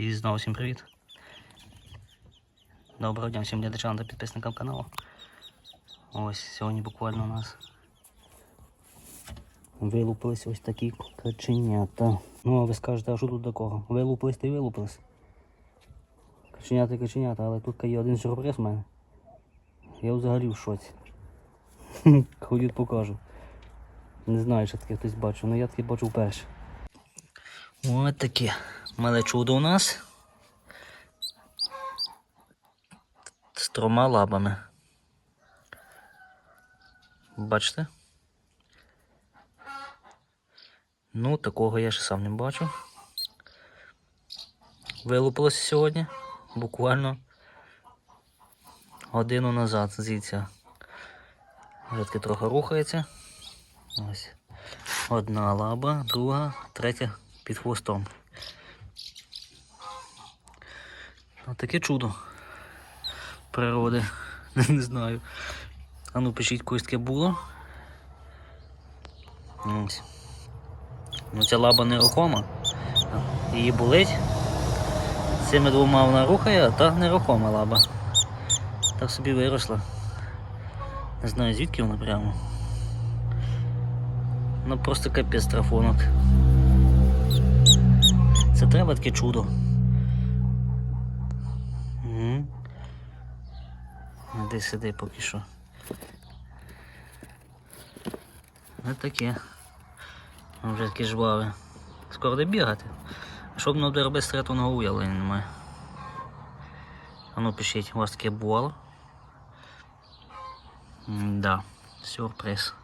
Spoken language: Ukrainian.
І знову всім привіт. Доброго дня всім глядачам та підписникам каналу. Ось сьогодні буквально у нас вилупились ось такі каченята. Ну, а ви скажете, а що тут такого? Вилупились та й вилупились. Каченята і каченята, але тут є один сюрприз в мене. Я взагалі в шоці. Ходіть покажу. Не знаю, що таке хтось бачив, але я таке бачу вперше. Ось таке мале чудо у нас. З трьома лабами. Бачите? Ну, такого я ще сам не бачу. Вилупилося сьогодні. Буквально годину назад звідси. Вже трохи рухається. Ось. Одна лаба, друга, третя під хвостом. Ось таке чудо природи. Не знаю. А ну пишіть когось таке було. Ось. Ну ця лаба нерухома. Її болить. Цими двома вона рухає, а та нерухома лаба. Так собі виросла. Не знаю звідки вона прямо. Ну просто капець трафонок. Це треба таке чудо. Де сиди поки що. Ось таке. Вже такі жвави. Скоро де бігати. Щоб що б воно буде робити стретоного уявлення немає. А ну пишіть, у вас таке бувало? Да, сюрприз.